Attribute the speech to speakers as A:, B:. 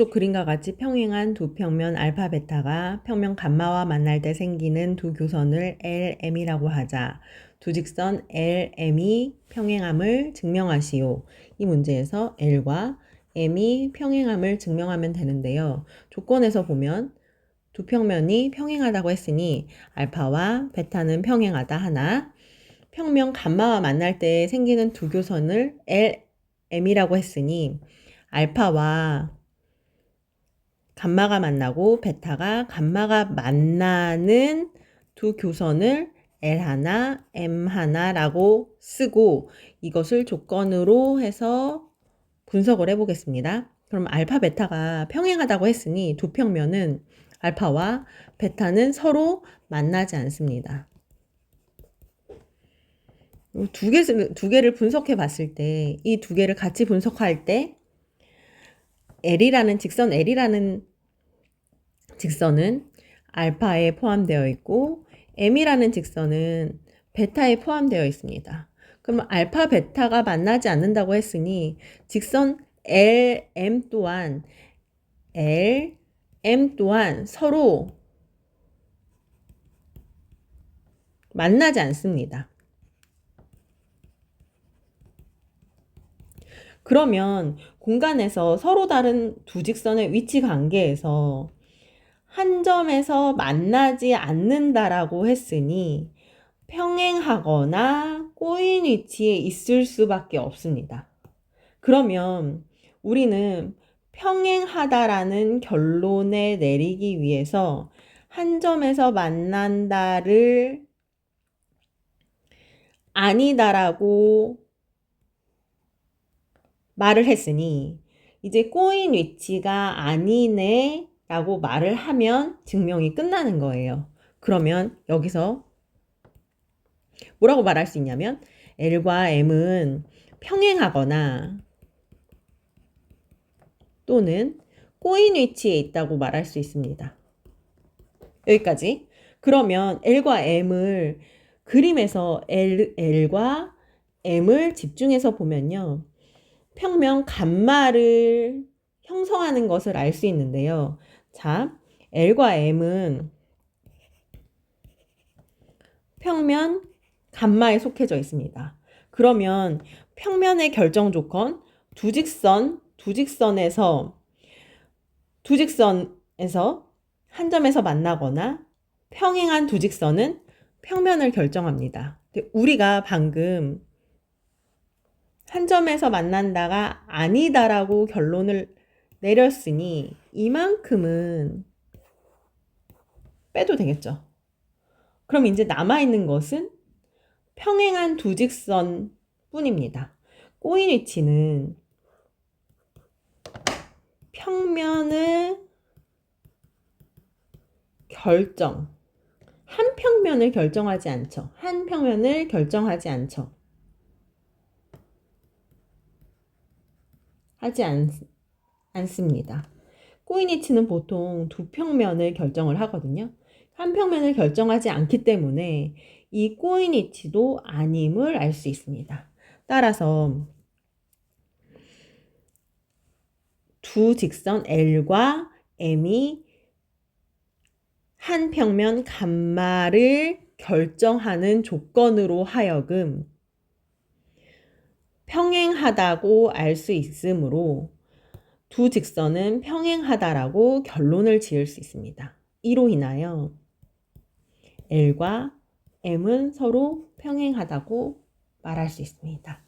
A: 앞쪽 그림과 같이 평행한 두 평면 알파 베타가 평면 감마와 만날 때 생기는 두 교선을 LM이라고 하자. 두 직선 LM이 평행함을 증명하시오. 이 문제에서 L과 M이 평행함을 증명하면 되는데요. 조건에서 보면 두 평면이 평행하다고 했으니 알파와 베타는 평행하다 하나 평면 감마와 만날 때 생기는 두 교선을 LM이라고 했으니 알파와 감마가 만나고 베타가 감마가 만나는 두 교선을 L 하나, M 하나라고 쓰고 이것을 조건으로 해서 분석을 해보겠습니다. 그럼 알파, 베타가 평행하다고 했으니 두 평면은 알파와 베타는 서로 만나지 않습니다. 두 개, 두 개를 분석해 봤을 때, 이 두 개를 같이 분석할 때, L이라는 직선, L이라는 직선은 알파에 포함되어 있고, M이라는 직선은 베타에 포함되어 있습니다. 그럼 알파, 베타가 만나지 않는다고 했으니, 직선 L, M 또한, L, M 또한 서로 만나지 않습니다. 그러면 공간에서 서로 다른 두 직선의 위치 관계에서 한 점에서 만나지 않는다라고 했으니 평행하거나 꼬인 위치에 있을 수밖에 없습니다. 그러면 우리는 평행하다라는 결론에 내리기 위해서 한 점에서 만난다를 아니다라고 말을 했으니 이제 꼬인 위치가 아니네 라고 말을 하면 증명이 끝나는 거예요. 그러면 여기서 뭐라고 말할 수 있냐면 L과 M은 평행하거나 또는 꼬인 위치에 있다고 말할 수 있습니다. 여기까지. 그러면 L과 M을 그림에서 L, L과 M을 집중해서 보면요. 평면 감마를 형성하는 것을 알 수 있는데요. 자, L과 M은 평면 감마에 속해져 있습니다. 그러면 평면의 결정 조건 두 직선, 두 직선에서 두 직선에서 한 점에서 만나거나 평행한 두 직선은 평면을 결정합니다. 우리가 방금 한 점에서 만난다가 아니다라고 결론을 내렸으니 이만큼은 빼도 되겠죠. 그럼 이제 남아있는 것은 평행한 두 직선 뿐입니다. 꼬인 위치는 평면을 결정, 한 평면을 결정하지 않죠. 한 평면을 결정하지 않죠. 하지 않, 않습니다. 꼬이니치는 보통 두 평면을 결정을 하거든요. 한 평면을 결정하지 않기 때문에 이 꼬이니치도 아님을 알 수 있습니다. 따라서 두 직선 L과 M이 한 평면 감마를 결정하는 조건으로 하여금 평행하다고 알 수 있으므로 두 직선은 평행하다라고 결론을 지을 수 있습니다. 이로 인하여 L과 M은 서로 평행하다고 말할 수 있습니다.